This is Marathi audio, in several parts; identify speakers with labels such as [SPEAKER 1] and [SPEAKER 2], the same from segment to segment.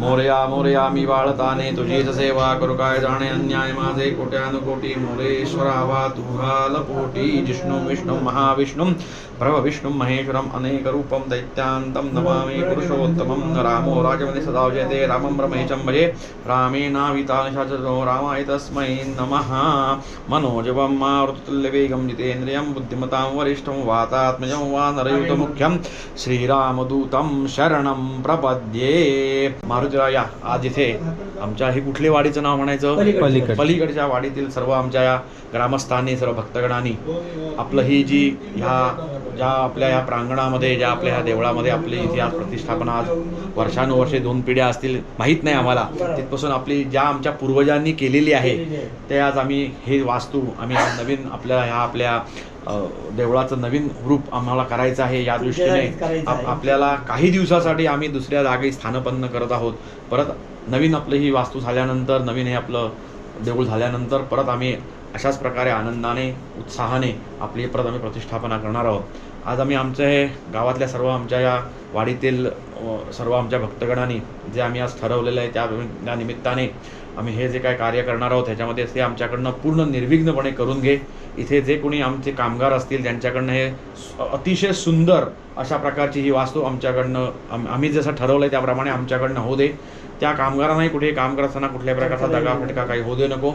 [SPEAKER 1] मोरया मोरया मी बाळताने तुझीच सेवा करू काय जाणे? अन्याय माझे कोट्यानुकोटी मोरेश्वरा वा तुघाल पोटी जिष्णू विष्णू महाविष्णू भ्रव विष्णू महेश्वरम अनेक रूपम दैत्यांतम नमामि पुरुषोत्तमं रामो राजमने सदा जयते रामं रमेशं भजे रामेणावितानिशाचरो रामाय तस्मै नमः। मनोजवं मारुतुल्यवेगं जितेन्द्रियं बुद्धिमतां वरिष्ठं वातात्मजं वा नरयुतमुख्यं श्रीरामदूतं शरणं प्रपद्ये। मारुतीराया आज इथे. आमच्या ही कुठल्या वाडीचं नाव म्हणायचं?
[SPEAKER 2] पलीकडे.
[SPEAKER 1] पलीकडच्या. वाडीतील सर्व आमच्या या ग्रामस्थांनी सर्व भक्तगणांनी आपलं ही जी ह्या ज्या आपल्या ह्या प्रांगणामध्ये ज्या आपल्या ह्या देवळामध्ये आपली इथे आज प्रतिष्ठापना आज वर्षानुवर्षे दोन पिढ्या असतील माहीत नाही आम्हाला. तिथपासून आपली ज्या आमच्या पूर्वजांनी केलेली आहे ते आज आम्ही हे वास्तू आम्ही नवीन आपल्या ह्या आपल्या देवळाचं नवीन रूप आम्हाला करायचं आहे या दृष्टीने. आपल्याला काही दिवसासाठी आम्ही दुसऱ्या जागी स्थानपन्न करत आहोत. परत नवीन आपलं ही वास्तू झाल्यानंतर नवीन हे आपलं देऊळ झाल्यानंतर परत आम्ही अशाच प्रकारे आनंदाने उत्साहाने आपली परत आम्ही प्रतिष्ठापना करणार आहोत. आज आम्ही आमचं हे गावातल्या सर्व आमच्या या वाडीतील सर्व आमच्या भक्तगणांनी जे आम्ही आज ठरवलेलं आहे त्या त्या निमित्ताने आम्ही हे जे काय कार्य करणार आहोत ह्याच्यामध्ये ते आमच्याकडनं पूर्ण निर्विघ्नपणे करून घे. इथे जे कोणी आमचे कामगार असतील त्यांच्याकडनं हे अतिशय सुंदर अशा प्रकारची ही वास्तू आमच्याकडनं आम- आम्ही जसं ठरवलं आहे त्याप्रमाणे आमच्याकडनं होऊ दे. त्या कामगारांनाही कुठे काम करत असताना कुठल्याही प्रकारचा दगा फटका काही होऊ दे नको.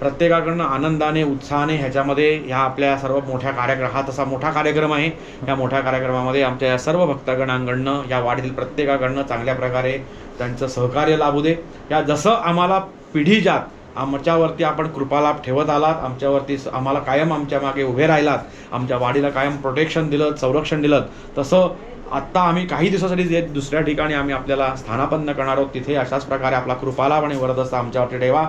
[SPEAKER 1] प्रत्येकाकडनं आनंदाने उत्साहाने ह्याच्यामध्ये ह्या आपल्या सर्व मोठ्या कार्यक्रम हा तसा मोठा कार्यक्रम आहे. या मोठ्या कार्यक्रमामध्ये आमच्या या सर्व भक्तगणांकडनं या वाडीतील प्रत्येकाकडनं चांगल्या प्रकारे त्यांचं सहकार्य लाभू दे. या जसं आम्हाला पिढीजात आमच्यावरती आपण कृपालाभ ठेवत आलात आमच्यावरती स- आम्हाला कायम आमच्या मागे उभे राहिलात आमच्या वाडीला कायम प्रोटेक्शन दिलं संरक्षण दिलं तसं आत्ता आम्ही काही दिवसासाठी जे दुसऱ्या ठिकाणी आम्ही आपल्याला स्थानापन्न करणार आहोत तिथे अशाच प्रकारे आपला कृपालाभ आणि वरदस्त आमच्यावरती ठेवा.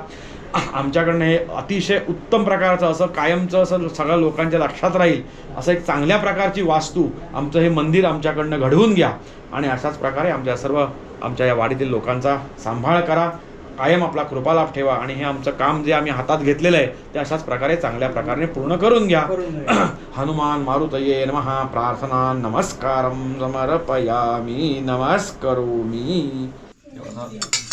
[SPEAKER 1] आमच्याकडनं हे अतिशय उत्तम प्रकारचं असं कायमचं असं सगळ्या लोकांच्या लक्षात राहील असं एक चांगल्या प्रकारची वास्तू आमचं हे मंदिर आमच्याकडनं घडवून घ्या आणि अशाच प्रकारे आमच्या सर्व आमच्या या वाडीतील लोकांचा सांभाळ करा. कायम आपला कृपालाभ ठेवा आणि हे आमचं काम जे आम्ही हातात घेतलेलं आहे ते अशाच प्रकारे चांगल्या प्रकारे पूर्ण करून घ्या. हनुमान मारुतये नमः. प्रार्थना नमस्कारं. समर्पयामि.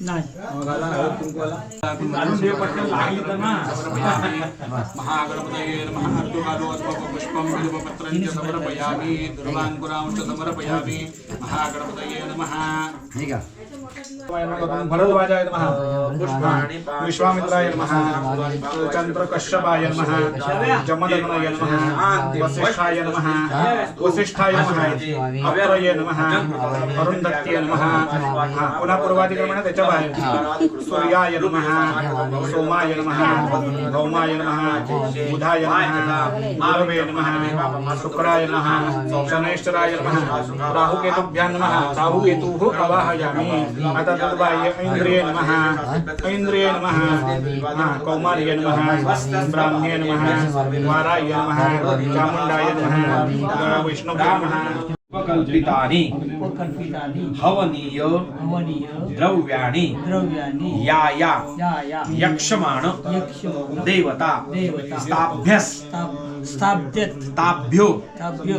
[SPEAKER 3] नाही.
[SPEAKER 4] मग घाला हळद कुंकूला महागणपतये नमः अर्धुकालो पुष्पं बिल्वपत्रं च समर्पयामि दुर्वाङ्कुरांश्च समर्पयामि महागणपतये नमः
[SPEAKER 2] ठीक आहे
[SPEAKER 4] भरद्वाजाय नमः विश्वामित्राय नमः चन्द्रकश्यपाय नमः जमदग्नय नमः वसिष्ठाय नमः वसिष्ठाय नमः अव्यय नमः अरुन्धत्यै नमः पुन्हा पूर्वाधिक्रमण त्याच्या बाहेर सूर्याय नमः सोमाय नमः भौमाय नमः बुधाय नमः गुरवे नमः शुक्राय नमः शनैश्चराय नमः राहुकेतुभ्यां नमः राहुकेतुः आवाहयामि आता तद्बाह्य ऐन्द्रिये नमः। ऐन्द्रिये नमः। कौमार्ये नमः। ब्राह्म्ये नमः। वाराय नमः। चामुण्डाय नमः। विष्णुभ्ये नमः।
[SPEAKER 1] उपकल्पितानि।
[SPEAKER 3] उपकल्पितानि।
[SPEAKER 1] हवनीय। द्रव्याणि।
[SPEAKER 3] द्रव्याणि।
[SPEAKER 1] या या। यक्षमाण।
[SPEAKER 3] यक्ष
[SPEAKER 1] देवता।
[SPEAKER 3] देवता।
[SPEAKER 1] स्थाभ्यस।
[SPEAKER 3] स्थाप्यत
[SPEAKER 1] ताभ्यो
[SPEAKER 3] ताभ्यो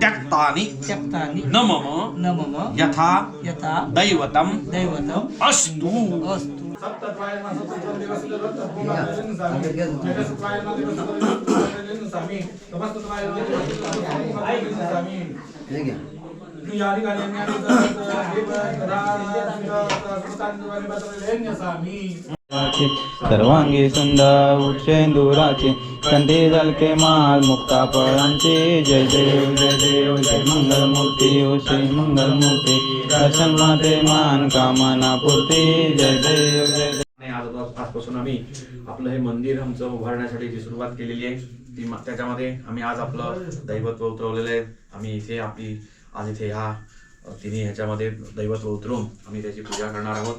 [SPEAKER 1] मम
[SPEAKER 3] मम
[SPEAKER 1] परित्यक्तानि
[SPEAKER 3] परित्यक्तानि
[SPEAKER 1] न मम
[SPEAKER 3] न मम
[SPEAKER 1] यथा।
[SPEAKER 3] यथा।
[SPEAKER 1] दैवतं
[SPEAKER 3] दैवतम्।
[SPEAKER 1] अस्तु।
[SPEAKER 3] अस्तु।
[SPEAKER 2] ठीक आहे
[SPEAKER 5] सर्वांगी सुंदर उच्चेंदुराचे कंठी झलके माल मुक्ता फळांचे जय देव जय देव जय मंगल मूर्ती ओ श्री मंगल मूर्ती. दर्शन माते मान कामना पूर्ती. जय देव जय देव
[SPEAKER 1] आज आजपासून आम्ही आपलं हे मंदिर आमचं उभारण्यासाठी जी सुरुवात केलेली आहे ती त्याच्यामध्ये आम्ही आज आपलं दैवत्व उतरवलेलं आहे. आम्ही इथे आपली आज इथे ह्या तिने तिन्ही ह्याच्यामध्ये दैवत्व उतरून आम्ही त्याची पूजा करणार आहोत.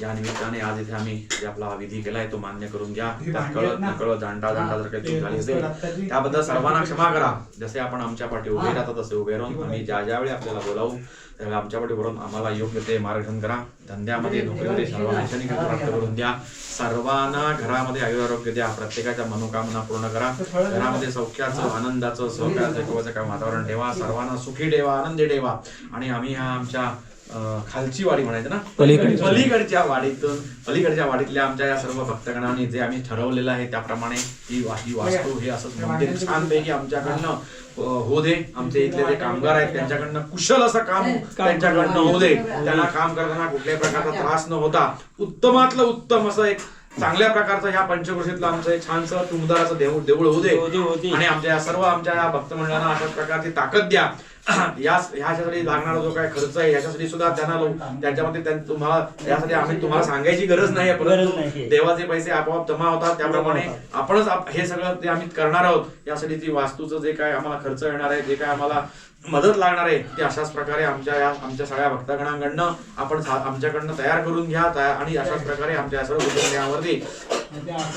[SPEAKER 1] या निमित्ताने आज इथे आम्ही जे आपला हा विधी केलाय तो मान्य करून घ्या. कळत नकळत जाणता जाणता जर काही चूक झाली असेल त्याबद्दल सर्वांना क्षमा करा. जसे आपण आमच्या पाठी उभे राहतात तसे उभे राहून आम्ही ज्या ज्यावेळी आपल्याला बोलावू त्यावेळी आमच्या पाठी भरून आम्हाला योग्य ते मार्गदर्शन करा. धंद्यामध्ये नोकरीमध्ये सर्वांना शैक्षणिक प्राप्त करून द्या. सर्वांना घरामध्ये आयुरारोग्य द्या. प्रत्येकाच्या मनोकामना पूर्ण करा. घरामध्ये सौख्याचं आनंदाचं एकवाचं काय वातावरण ठेवा सर्वांना सुखी ठेवा आनंदी ठेवा. आणि आम्ही ह्या आमच्या खालची वाडी म्हणायचं ना?
[SPEAKER 5] पलीकडची.
[SPEAKER 1] पलीकडच्या वाडीतून पलीकडच्या वाडीतल्या आमच्या या सर्व भक्तगणांनी जे आम्ही ठरवलेलं आहे त्याप्रमाणे ही वा- ही वास्तू हे असं मंदिर छानपैकी आमच्याकडनं होऊ दे. आमचे इथले जे कामगार आहेत त्यांच्याकडनं कुशल असं काम त्यांच्याकडनं होऊ दे. त्यांना काम करताना कुठल्याही प्रकारचा त्रास न होता उत्तमातलं उत्तम असं एक चांगल्या प्रकारचं ह्या पंचकृषीतलं आमचं एक छानसं टुमदार असं देऊळ देऊळ होऊ दे. आणि आमच्या या सर्व आमच्या या भक्त मंडळांना अशाच प्रकारची ताकद द्या. या ह्याच्यासाठी लागणारा जो काय खर्च आहे याच्यासाठी सुद्धा त्यांना त्याच्यामध्ये त्यां- तुम्हाला यासाठी आम्ही तुम्हाला सांगायची गरज नाही परंतु. देवाचे पैसे आपोआप जमा होतात त्याप्रमाणे आपणच आप- हे सगळं ते आम्ही करणार आहोत. यासाठी ती वास्तूचं जे काय आम्हाला खर्च येणार आहे जे काय आम्हाला मदत लागणार आहे ते अशाच प्रकारे आमच्या या आमच्या सगळ्या भक्तगणांकडनं आपण आमच्याकडनं तयार करून घ्या आणि अशाच प्रकारे आमच्या या सर्व कुटुंबियांवरती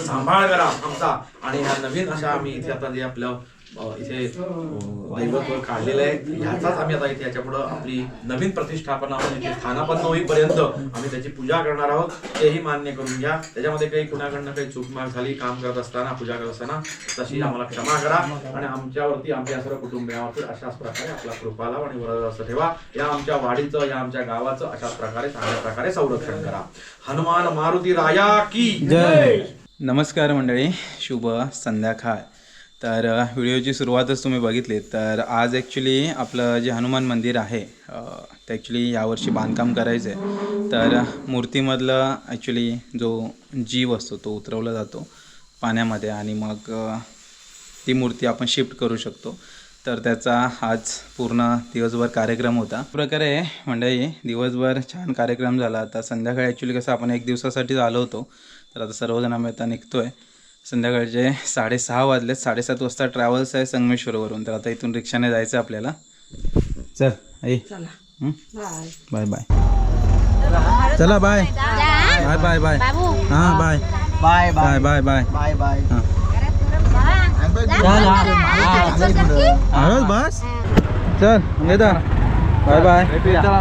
[SPEAKER 1] सांभाळ करा आमचा. आणि ह्या नवीन अशा आम्ही इथे आता जे आपलं इथे दैवत्व काढलेलं आहे. ह्याचाच आम्ही आता इथे याच्या पुढं आपली नवीन प्रतिष्ठापना इथे स्थानापन्न होईपर्यंत आम्ही त्याची पूजा करणार आहोत. तेही मान्य करून घ्या. त्याच्यामध्ये काही कुणाकडनं काही चूकमाक झाली काम करत असताना पूजा करत असताना तशी आम्हाला क्षमा करा. आणि आमच्यावरती आमच्या सर्व कुटुंबियावरती अशाच प्रकारे आपला कृपाला आणि वरद असं ठेवा. या आमच्या वाडीचं या आमच्या गावाचं अशाच प्रकारे चांगल्या प्रकारे संरक्षण करा. हनुमान मारुती राया की
[SPEAKER 5] जय. नमस्कार मंडळी. शुभ संध्याकाळ. तर व्हिडिओची सुरुवातच तुम्ही बघितली. तर आज ॲक्च्युली आपलं जे हनुमान मंदिर आहे ते ॲक्च्युली यावर्षी बांधकाम करायचं आहे तर मूर्तीमधलं ॲक्च्युली जो जीव असतो तो उतरवला जातो पाण्यामध्ये आणि मग ती मूर्ती आपण शिफ्ट करू शकतो. तर त्याचा आज पूर्ण दिवसभर कार्यक्रम होता. प्रकारे मंडळी दिवसभर छान कार्यक्रम झाला. आता संध्याकाळी ॲक्च्युली कसं आपण एक दिवसासाठीच आलो होतो तर आता सर्वजण आम्ही आता निघतो आहे संध्याकाळचे साडेसहा वाजलेत. साडेसात वाजता ट्रॅव्हल्स आहे संगमेश्वरवरून. तर आता इथून रिक्षाने जायचं आहे आपल्याला. चल आई? बाय. बाय चला बाय. Bye bye bye. हां bye.
[SPEAKER 2] Bye
[SPEAKER 5] bye. Bye bye
[SPEAKER 2] bye. Bye
[SPEAKER 5] हां. बस. चल अंगेदा बाय बाय.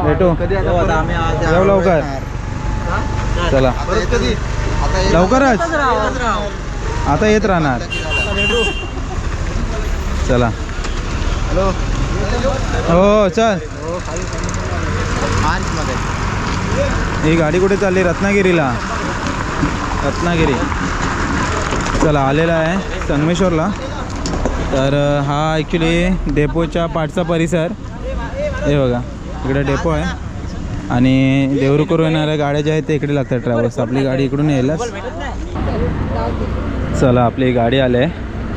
[SPEAKER 5] भेटू. लवकर. चला.
[SPEAKER 2] कधी?
[SPEAKER 5] लवकरच. आता येत राहणार. चला. हॅलो हो चल. ही गाडी कुठे चालली? रत्नागिरीला. रत्नागिरी. चला आलेला आहे संगमेश्वरला. तर हा ॲक्च्युली डेपोच्या पाठचा परिसर. हे बघा इकडे डेपो आहे. आणि देवरुकरून येणाऱ्या गाड्या ज्या आहेत ते इकडे लागतात ट्रॅव्हल्स आपली गाडी इकडून यायलाच. चला आपली गाडी आली आहे.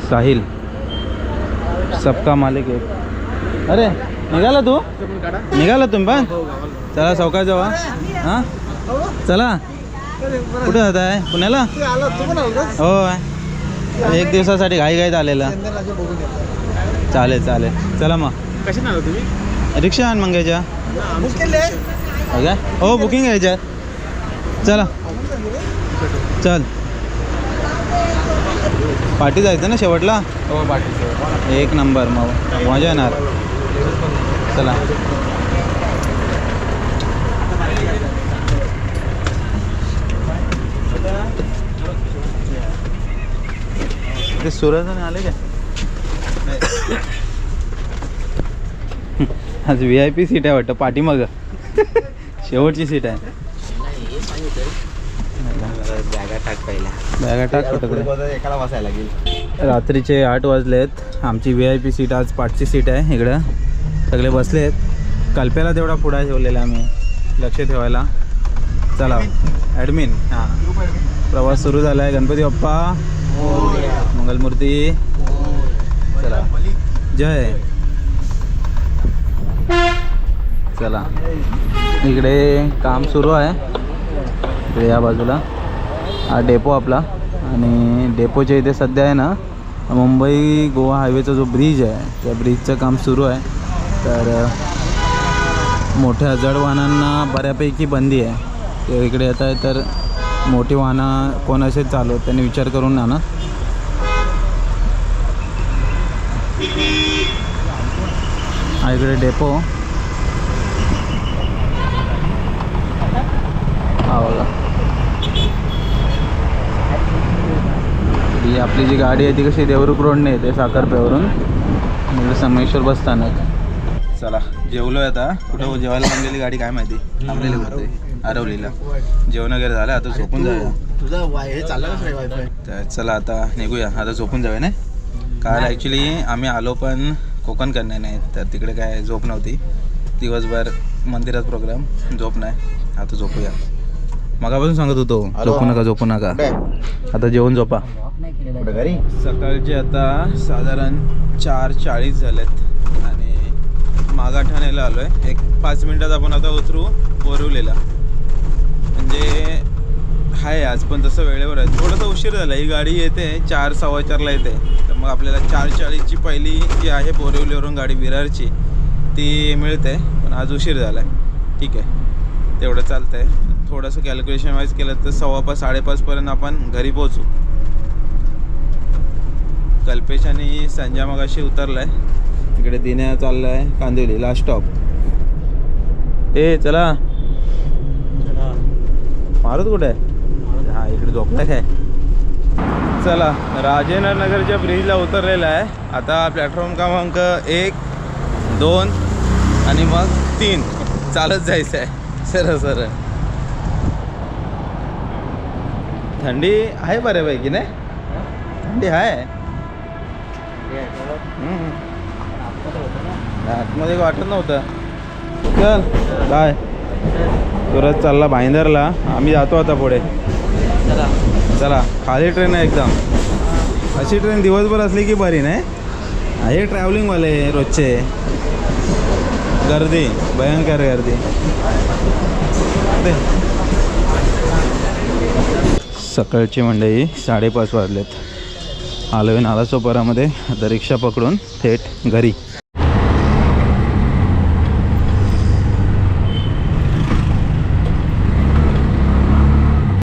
[SPEAKER 5] साहिल. सबका मालिक एक. अरे निघाला तू? निघाला तुम्ही पण? चला चौकात जावा हां. चला. कुठे जात आहे? पुण्याला? हो एक दिवसासाठी घाई घाईत आलेला. चालेल चालेल. चला मग.
[SPEAKER 2] कशी ना तुम्ही?
[SPEAKER 5] रिक्षा आण मग याच्या.
[SPEAKER 2] बुक केले
[SPEAKER 5] हो काय हो बुकिंग आहे याच्यात. चला. चल. पाठी जायचं ना शेवटला?
[SPEAKER 2] हो पाठी
[SPEAKER 5] एक नंबर मग मजा येणार. चला. ते सुरजने आले का? आज व्ही आय पी सीट आहे वाटतं पाठीमागं. शेवटची सीट आहे
[SPEAKER 2] बॅगा टाक पहिला
[SPEAKER 5] बॅगा टाक.
[SPEAKER 2] एकाला बसायला लागेल.
[SPEAKER 5] रात्रीचे आठ वाजलेत. आमची व्ही आय पी सीट आज पाठची सीट आहे इकडं. सगळे बसले आहेत. कल्प्याला तेवढा पुढा ठेवलेला आम्ही. लक्ष ठेवायला. चला ॲडमिन हां. प्रवास सुरू झाला आहे गणपती बाप्पा. मंगलमूर्ती. चला. जय. चला. इकडे काम सुरू आहे. इकडे या बाजूला. हा डेपो आपला. आणि डेपोच्या इथे सध्या आहे ना मुंबई गोवा हायवेचा जो ब्रिज आहे त्या ब्रिजचं काम सुरू आहे. तर मोठ्या जड वाहनांना बऱ्यापैकी बंदी आहे. ते इकडे येत आहे तर मोठी वाहनं कोण असे चालू त्यांनी विचार करून ना ना हा इकडे डेपो हा बघा ही आपली जी गाडी आहे ती कशी देवरुख रोडने येते साखरपेवरून. इकडे संगमेश्वर बस स्थानक. चला जेवलो आता. कुठं जेवायला थांबलेली गाडी काय माहिती? थांबलेली होते हरवलीला जेवण वगैरे झालं आता झोपून जाऊया.
[SPEAKER 2] तुझा वाय हे
[SPEAKER 5] तर चला आता निघूया. आता झोपून जाऊया ना काल ॲक्च्युली आम्ही आलो पण कोकण कन्या नाही. तर तिकडे काय झोप नव्हती. दिवसभर मंदिरात प्रोग्राम झोप नाही. आता झोपूया. मगापासून सांगत होतो झोपू नका झोपू नका. आता जेवण झोपा.
[SPEAKER 2] घरी?
[SPEAKER 5] सकाळचे आता साधारण चार चाळीस झालेत आणि मागाठाण्याला आलो आहे एक पाच मिनटात आपण आता उतरू बोरिवलेला म्हणजे आहे आज पण तसं वेळेवर आहे. थोडासा उशीर झाला ही गाडी येते चार सव्वा चारला येते. तर मग आपल्याला चार चाळीसची पहिली जी आहे बोरिवलीवरून गाडी विरारची ती मिळते पण आज उशीर झाला आहे ठीक आहे. तेवढं चालतं आहे थोडंसं कॅल्क्युलेशन वाईज केलं तर सव्वा पाच साडेपाचपर्यंत आपण घरी पोहोचू. कल्पेश आणि संजय मगाशी उतरलाय. इकडे दिन्या चाललाय कांदिवली लास्ट स्टॉप ए चला. मारुत कुठे? आहे हा इकडे झोपलाय काय चला राजेंद्र नगरच्या ब्रिजला उतरलेला आहे. आता प्लॅटफॉर्म क्रमांक एक दोन आणि मग तीन. चालत जायचं आहे सरळ सरळ. थंडी आहे बऱ्यापैकी नाही? थंडी आहे. आतमध्ये वाटत नव्हतं. चल बाय. सुरज चालला भाईंदरला. आम्ही जातो आता पुढे. चला खाली ट्रेन आहे एकदम. अशी ट्रेन दिवसभर असली की बरी नाही? आहे हे ट्रॅव्हलिंगवाले रोजचे. गर्दी भयंकर गर्दी. सकाळची मंडळी साडेपाच वाजलेत. आलो आहे नालासोपारामध्ये. आता रिक्षा पकडून थेट घरी.